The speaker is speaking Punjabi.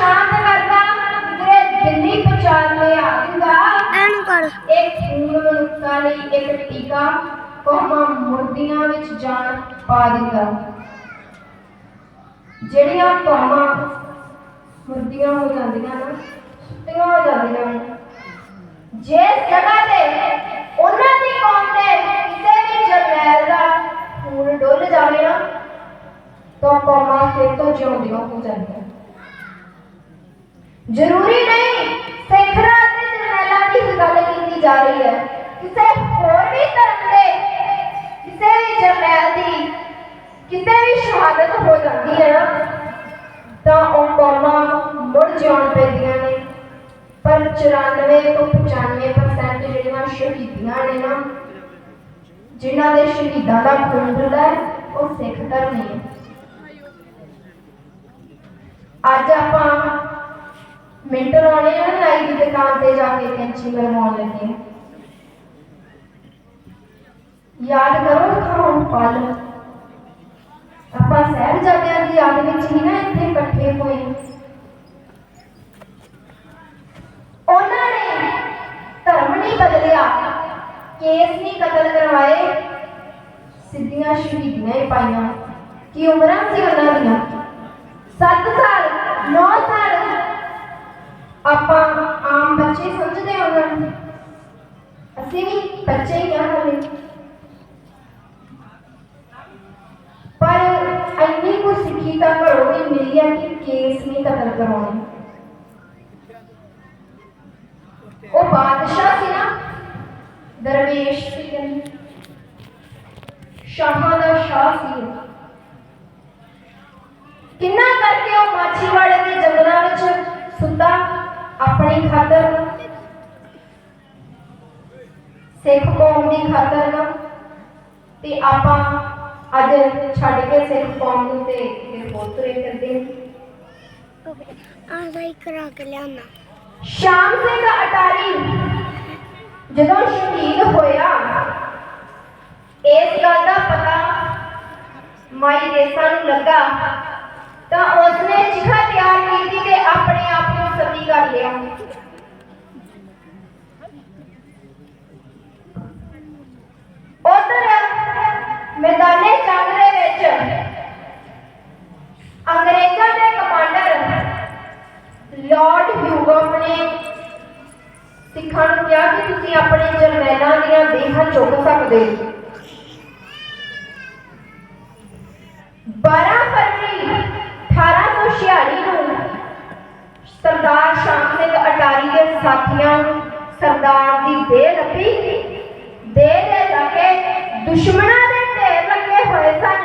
ਸ਼ਾਂਤ ਕਰਦਾ ਕਿਧਰੇ ਦਿੱਲੀ ਪਹੁੰਚਾ ਲਿਆ ਦਿੰਦਾ। ਐਨ ਕਰ। ਇੱਕ ਖੂਨ ਮਨੁੱਖਾਂ ਲਈ ਇੱਕ ਟੀਕਾ ਕੌਮਾਂ ਮੁਰਦੀਆਂ ਵਿੱਚ ਜਾਨ ਪਾ ਦਿੰਦਾ। ਜਿਹੜੀਆਂ ਕੌਮਾਂ ਮੁਰਦੀਆਂ ਹੋ ਜਾਂਦੀਆਂ ਨਾ ਸੁੱਤੀਆਂ ਹੋ ਜਾਂਦੀਆਂ ਨੇ। ਜਿਸ ਜਗ੍ਹਾ ਤੇ ਉਹਨਾਂ ਦੀ ਕੌਮ ਦੇ ਕਿਸੇ ਵੀ ਜਰਨੈਲ ਦਾ ਖੂਨ ਡੁੱਲ ਜਾਵੇ ਨਾ ਤਾਂ ਕੌਮਾਂ ਫਿਰ ਤੋਂ ਜਿਉਂਦੀਆਂ ਹੋ ਜਾਂਦੀਆਂ ਜ਼ਰੂਰੀ ਨਹੀਂ ਸਿੱਖਰਾਂ ਅਤੇ ਜਰਨੈਲਾਂ ਦੀ ਗੱਲ ਕੀਤੀ ਜਾ ਰਹੀ ਹੈ। ਕਿਸੇ ਹੋਰ ਵੀ ਧਰਮ ਦੇ, ਕਿਸੇ ਵੀ ਜਰਨੈਲ ਦੀ ਕਿਸੇ ਵੀ ਸ਼ਹਾਦਤ ਹੋ ਜਾਂਦੀ ਹੈ ਨਾ, ਤਾਂ ਉਹ ਕੌਮਾਂ ਮੁੜ ਜਿਉਣ ਪੈਂਦੀਆਂ ਨੇ। ਪਰ 94 ਤੋਂ 95% ਜਿਹੜੀਆਂ ਸ਼ਹੀਦੀਆਂ ਨੇ ਨਾ, ਜਿਨ੍ਹਾਂ ਦੇ ਸ਼ਹੀਦਾਂ ਦਾ ਖੂਨ ਡੁੱਲਾ ਹੈ, ਉਹ ਸਿੱਖ ਧਰਮ ਨਹੀਂ ਹੈ ਅੱਜ ਆਪਾਂ ਮਿੰਟ ਲਾਉਣੇ ਆ ਨਾਈ ਦੀ ਦੁਕਾਨ ਤੇ ਜਾ ਕੇ ਕੈਂਚੀ ਮਰਵਾਉਣ ਲੱਗੇ ਯਾਦ ਕਰੋ ਖਾਉਂ ਪਲ। ਆਪਾਂ ਸਾਹਿਬਜ਼ਾਦਿਆਂ ਦੀ ਯਾਦ ਵਿੱਚ ਹੀ ਨਾ ਇੱਥੇ ਇਕੱਠੇ ਹੋਏ। ਉਹਨਾਂ ਨੇ ਧਰਮ ਨਹੀਂ ਬਦਲਿਆ, ਕੇਸ ਨਹੀਂ ਕਤਲ ਕਰਵਾਏ, ਸਿੱਧੀਆਂ ਸ਼ਹੀਦੀਆਂ ਹੀ ਪਾਈਆਂ। ਕੀ ਉਮਰਾਂ ਸੀ ਉਹਨਾਂ ਦੀਆਂ? 7 ਸਾਲ 9 ਸਾਲ ਆਪਾਂ ਆਮ ਬੱਚੇ ਸਮਝਦੇ ਹਾਂ ਉਹਨਾਂ ਨੂੰ ਅਸੀਂ ਵੀ ਬੱਚੇ ਹੀ ਆ ਹਲੇ ਪਰ ਇੰਨੀ ਕੁ ਸਿੱਖੀ ਤਾਂ ਘਰੋਂ ਵੀ ਮਿਲੀ ਹੈ ਕਿ ਕੇਸ ਨਹੀਂ ਕਤਲ ਕਰਾਉਣੇ ਉਹ ਬਾਦਸ਼ਾਹ ਸੀ ਨਾ ਦਰਵੇਸ਼ ਸੀ ਕਹਿੰਦੇ ਸ਼ਾਹਾਂ ਦਾ ਸ਼ਾਹ ਸੀ ਉਹ। ਕਿੰਨਾ ਕਰਕੇ ਉਹ ਮਾਛੀਵਾੜੇ ਦੇ ਜੰਗਲਾਂ ਵਿੱਚ ਸੁੱਤਾ ਆਪਣੀ ਖਾਤਰ। ਸਿੱਖ ਕੌਮ ਦੀ ਖਾਤਰ। ਤੇ ਆਪਾਂ ਅੱਜ ਛੱਡ ਕੇ ਸਿੱਖ ਕੌਮ ਨੂੰ ਤੇ ਫਿਰ ਪੋਤਰੇ ਕਰਦੇ ਹਾਂ। ਆ ਸਾਈ ਕਰਾ ਕੇ ਲਿਆਣਾ ਸ਼ਾਮ ਸਿੰਘ ਅਟਾਰੀ ਜਦੋਂ ਸ਼ਹੀਦ ਹੋਇਆ ਇਸ ਗੱਲ ਦਾ ਪਤਾ ਮਾਈ ਦੇਸਾਂ ਨੂੰ ਲੱਗਾ ਤਾਂ ਉਸਨੇ ਚਿਖਾ ਤਿਆਰ ਕੀਤੀ ਤੇ ਆਪਣੇ ਆਪ ਨੂੰ ਸਤੀ ਕਰ ਲਿਆ। ਉਧਰ ਮੈਦਾਨੇ ਜੰਗ ਦੇ ਵਿੱਚ ਅੰਗਰੇਜ਼ਾਂ ਦੇ ਕਮਾਂਡਰ ਲਾਰਡ ਹਿਊਗਮ ਨੇ ਸਿੱਖਾਂ ਨੂੰ ਕਿਹਾ ਕਿ ਤੁਸੀਂ ਆਪਣੇ ਜਰਨੈਲਾਂ ਦੀਆਂ ਦੇਹਾਂ ਚੁੱਕ ਸਕਦੇ ਹੋ। 12 ਫਰਵਰੀ 1846 ਨੂੰ ਸਰਦਾਰ ਸਿੰਘ ਅਟਾਰੀ ਦੇ ਸਾਥੀਆਂ ਨੂੰ ਸਰਦਾਰ ਦੀ ਦੇਹ ਲੱਭੀ ਦੇਹ ਦੇ ਲੱਗੇ, ਦੁਸ਼ਮਣਾਂ ਦੇ ਢੇਰ ਲੱਗੇ ਹੋਏ ਸਨ।